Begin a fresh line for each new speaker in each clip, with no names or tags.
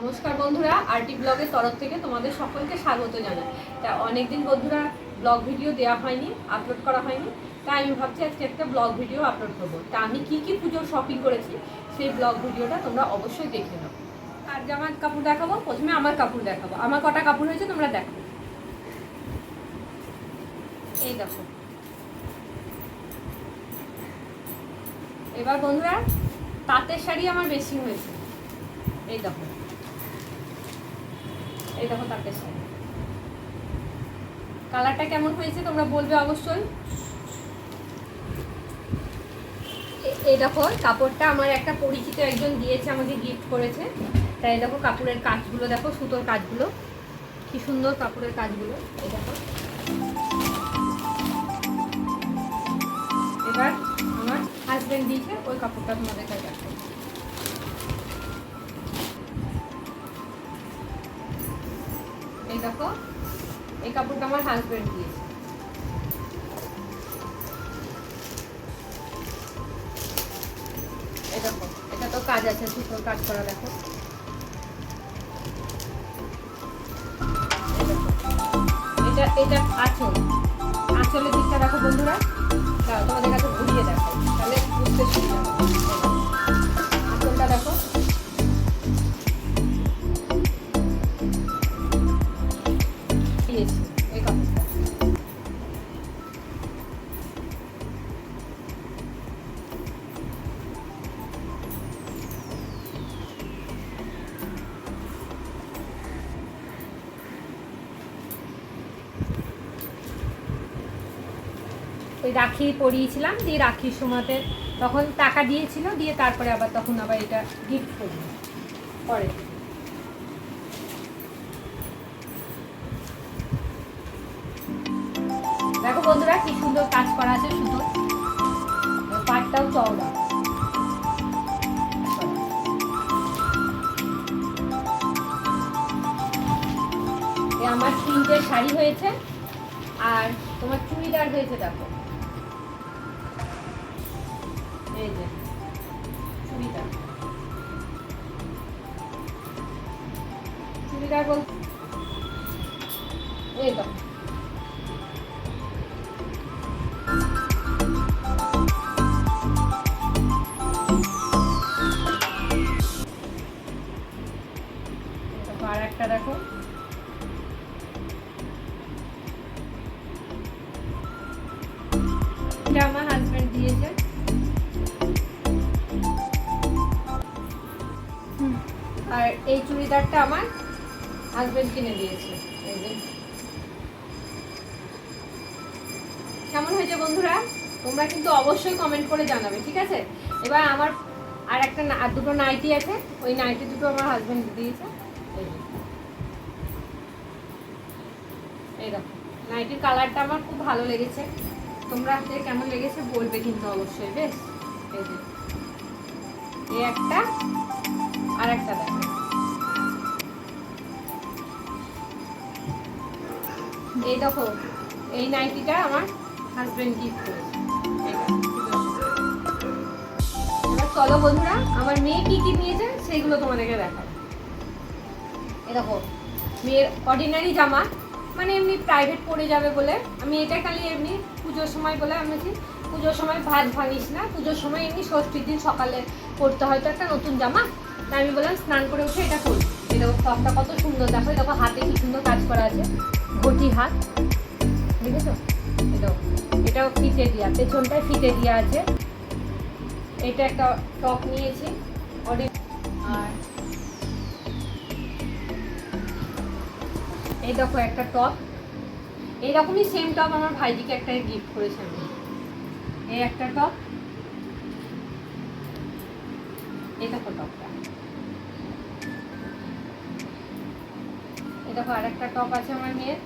নমস্কার বন্ধুরা, আরটি ব্লগের তরফ থেকে তোমাদের সকলকে স্বাগত জানাই। তা অনেকদিন বন্ধুরা ব্লগ ভিডিও দেওয়া হয়নি আপলোড করা হয়নি, তাই আমি ভাবছি আজকে একটা ব্লগ ভিডিও আপলোড করব। তা আমি কি কি পুজোর শপিং করেছি, সেই ব্লগ ভিডিওটা তোমরা অবশ্যই দেখে নাও। আর জামার কাপড় দেখাবো? প্রথমে আমার কাপড় দেখাবো। আমার কটা কাপড় হয়েছে তোমরা দেখো। এই দেখো। এবার বন্ধুরা, তাঁতের শাড়ি আমার বেশি হয়েছে। এই দেখো। এই দেখো তাঁতের শাড়ি কালারটা কেমন হয়েছে তোমরা বলবে অবশ্যই। এই দেখো, কাপড়টা আমার একটা পরিচিত একজন দিয়েছে, আমাকে গিফট করেছে। তাই দেখো, কাপড়ের কাজগুলো দেখো, সুতোর কাজগুলো। কি সুন্দর কাপড়ের কাজগুলো এই দেখো। এবার আমার হাজবেন্ড দিয়েছে, ওই কাপড়টা তোমাদের কাছে দেখো, এই কাপড়টা আমার হাজব্যান্ড দিয়েছে। এটা তো কাজ আছে, সুতোর কাজ করা, দেখো। এটা এটা আঁচল। আঁচলের দিকটা দেখো, বন্ধুরা। রাখি পরিয়েছিলাম, দিয়ে রাখির সময়তে তখন টাকা দিয়েছিল, দিয়ে তারপরে আবার তখন আবার এটা গিফট করি পরে। দেখো বন্ধুরা, কি সুন্দর কাজ করা আছে, সুন্দর। পাটটাও চওড়া। আমার তিনটে শাড়ি হয়েছে, আর তোমার চুড়িদার হয়েছে, দেখো। এই যে চুড়িদার। বল এই দেখো চুড়িদারটা আমার হাজবেন্ড কিনে দিয়েছে। কেমন হয়েছে বন্ধুরা? তোমরা কিন্তু অবশ্যই কমেন্ট করে জানাবে, ঠিক আছে? এবার আমার আর একটা আর দুটো নাইটি আছে। ওই নাইটি দুটো আমার হাজবেন্ড দিয়েছে। এই নাইটির কালারটা আমার খুব ভালো লেগেছে। তোমরা হাতে কেমন লেগেছে বলবে কিন্তু অবশ্যই, বেশ? এই যে। এই একটা আর একটা দেখো এই দেখো, এই নাইটিটা আমার হাজবেন্ড গিফট করেছে। চলো বন্ধুরা, আমার মেয়ে কি কি নিয়েছে সেগুলো তোমাদেরকে দেখাবো। এই দেখো, মেয়ের অর্ডিনারি জামা মানে এমনি প্রাইভেট পড়ে যাবে বলে। আমি এটা খালি এমনি পুজোর সময় বলে আমি পুজোর সময় ভাত ভাঙিস না, পুজোর সময় এমনি ষষ্ঠীর দিন সকালে পরতে হয়তো একটা নতুন জামা, তাই আমি বললাম স্নান করে উঠে এটা করি এটা টপটা কত সুন্দর। দেখো দেখো, হাতে কি সুন্দর কাজ করা আছে। ঘটি হাত। দেখেছ? এটাও। এটাও ফিতে দেওয়া পেছনটায় ফিতে দেওয়া আছে। এটা একটা টপ নিয়েছি। অর্ডি আর এই দেখো একটা টপ। এইরকমই সেম টপ আমার ভাইজিকে একটা গিফট করেছে আমি। এই একটা টপ। এই দেখো টপটা। দেখো আর একটা টপ আছে আমার মেয়ের।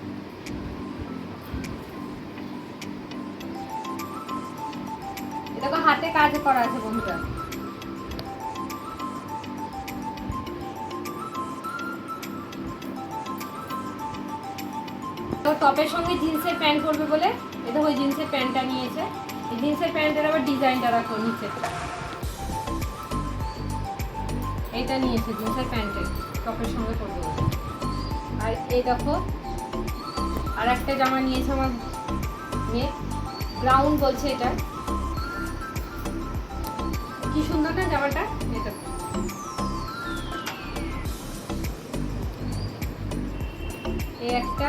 দেখো, হাতে কাজ করা আছে বন্ধুরা। তো টপের সঙ্গে জিন্সের প্যান্ট করবে বলে, এ দেখো, ওই জিন্সের প্যান্টটা নিয়েছে। এই জিন্সের প্যান্টের আবার ডিজাইনটা রাখো নিচে এইটা নিয়েছে, জিন্সের প্যান্টের টপের সঙ্গে পরে দেবো আর এই দেখো, আর একটা জামা নিয়েছে আমার মেয়ে। ব্রাউন বলছে এটা। কি সুন্দর না জামাটা? এটা এই একটা।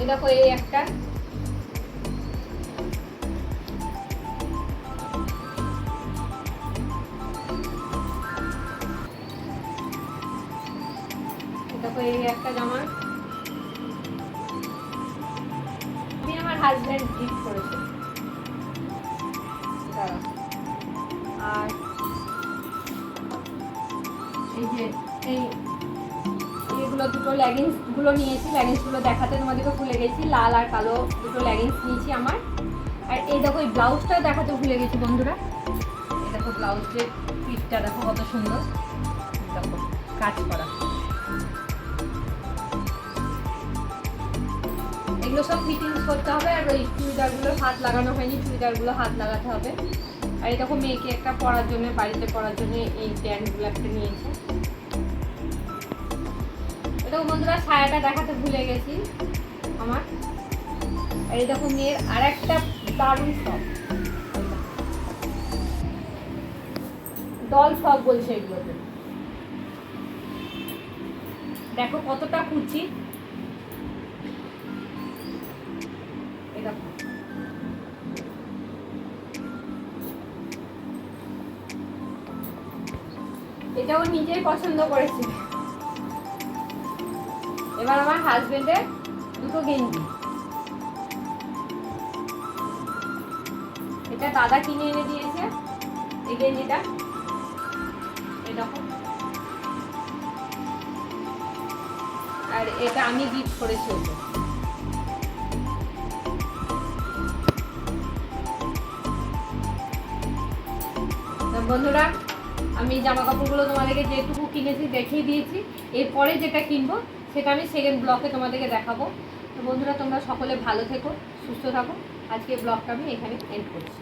এই দেখো, এই একটা। এই একটা জামা। আমি আমার হাজব্যান্ড গিফট আর এই যে, এই এগুলো দুটো লেগিংসগুলো নিয়েছি লেগিংসগুলো দেখাতে তোমাদেরকে ভুলে গেছি। লাল আর কালো দুটো লেগিংস নিয়েছি আমার। আর এই দেখো, এই ব্লাউজটাও দেখাতে ভুলে গেছি বন্ধুরা। এই ব্লাউজের পিঠটা কত সুন্দর। দেখো, কাজ করা। এগুলো সব ফিটিংস করতে হবে আর ওই চুড়িদারগুলো হাত লাগানো হয়নি, চুড়িদারগুলো হাত লাগাতে হবে। আর এই দেখো মেয়েকে একটা পরার জন্য, বাড়িতে পরার জন্য এই প্যান্টগুলো একটা নিয়েছে। এটা বন্ধুরা, ছায়াটা দেখাতে ভুলে গেছি আমার। আর এই দেখো মেয়ের আর একটা দারুণ শখ ডল শখ বলছে এগুলোতে। দেখো কতটা কুচি। এটাও নিজেই পছন্দ করেছে। এবার আমার হাজবেন্ডের দুটো গেঞ্জি। এটা দাদা কিনে এনে দিয়েছে। এই গেঞ্জিটা। আর এটা আমি গিফট করেছি ওকে। বন্ধুরা আমি জামা কাপড়গুলো তোমাদেরকে যেটুকু কিনেছি, দেখিয়ে দিয়েছি। এরপরে যেটা কিনবো, সেটা আমি সেকেন্ড ব্লকে তোমাদেরকে দেখাবো। তো বন্ধুরা, তোমরা সকলে ভালো থেকো, সুস্থ থাকো। আজকে ব্লগটা আমি এখানে এন্ড করছি।